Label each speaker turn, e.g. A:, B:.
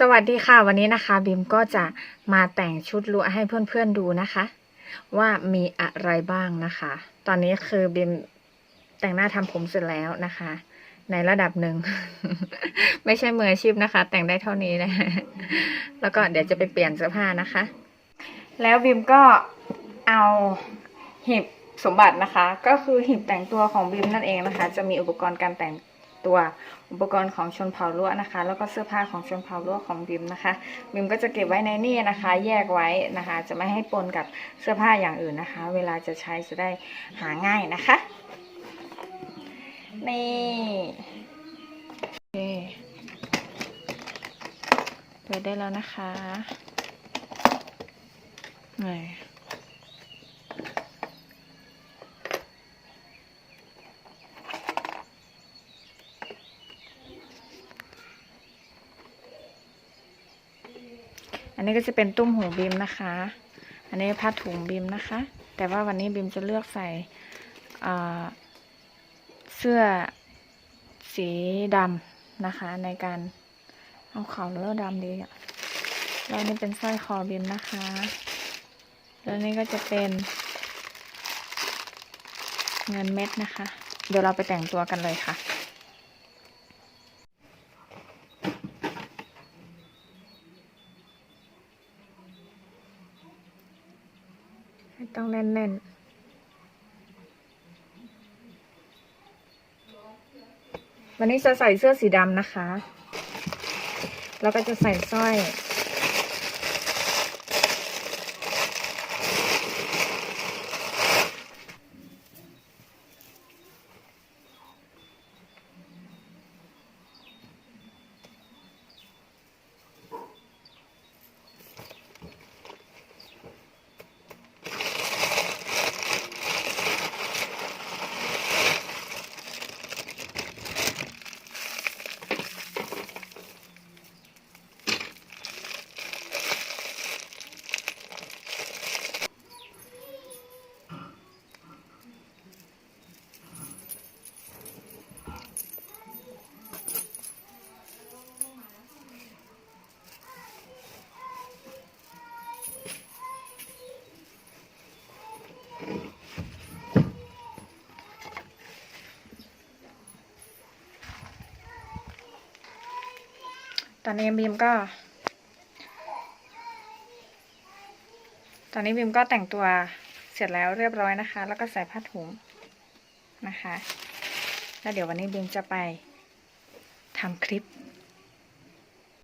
A: สวัสดีค่ะ วันนี้นะคะบิมก็จะมาแต่งชุดลวให้เพื่อนๆดูนะคะ ว่ามีอะไรบ้างนะคะ ตอนนี้คือบิมแต่งหน้าทำผมเสร็จแล้วนะคะ ในระดับหนึ่ง ไม่ใช่มืออาชีพนะคะ แต่งได้เท่านี้นะแล้วก็เดี๋ยวจะไปเปลี่ยนเสื้อผ้านะคะ แล้วบิมก็เอาหีบสมบัตินะคะ ก็คือหีบแต่งตัวของบิมนั่นเองนะคะ จะมีอุปกรณ์การแต่ง ตัวอุปกรณ์ของชนเผ่าล้วนะคะ แล้วก็เสื้อผ้าของชนเผ่าล้วของบิมนะคะ บิมก็จะเก็บไว้ในนี่นะคะ แยกไว้นะคะ จะไม่ให้ปนกับเสื้อผ้าอย่างอื่นนะคะ เวลาจะใช้จะได้หาง่ายนะคะ นี่เปิดได้แล้วนะคะนี่ อันนี้ก็จะเป็นตุ้มหูบิมนะคะ อันนี้ผ้าถุงบิมนะคะ แต่ว่าวันนี้บิมจะเลือกใส่เสื้อสีดำนะคะ ในการเอาขาวหรือดำดีอะแล้วนี่เป็นสร้อยคอบิมนะคะ แล้วนี่ก็จะเป็นเงินเม็ดนะคะ เดี๋ยวเราไปแต่งตัวกันเลยค่ะ ต้องแน่นๆวันนี้จะใส่เสื้อสีดำนะคะ แล้วก็จะใส่สร้อย ตอนนี้บีมก็ ตอนนี้บีมก็แต่งตัวเสร็จแล้วเรียบร้อยนะคะ แล้วก็ใส่ผ้าถุงนะคะ แล้วเดี๋ยววันนี้บีมจะไปทำคลิป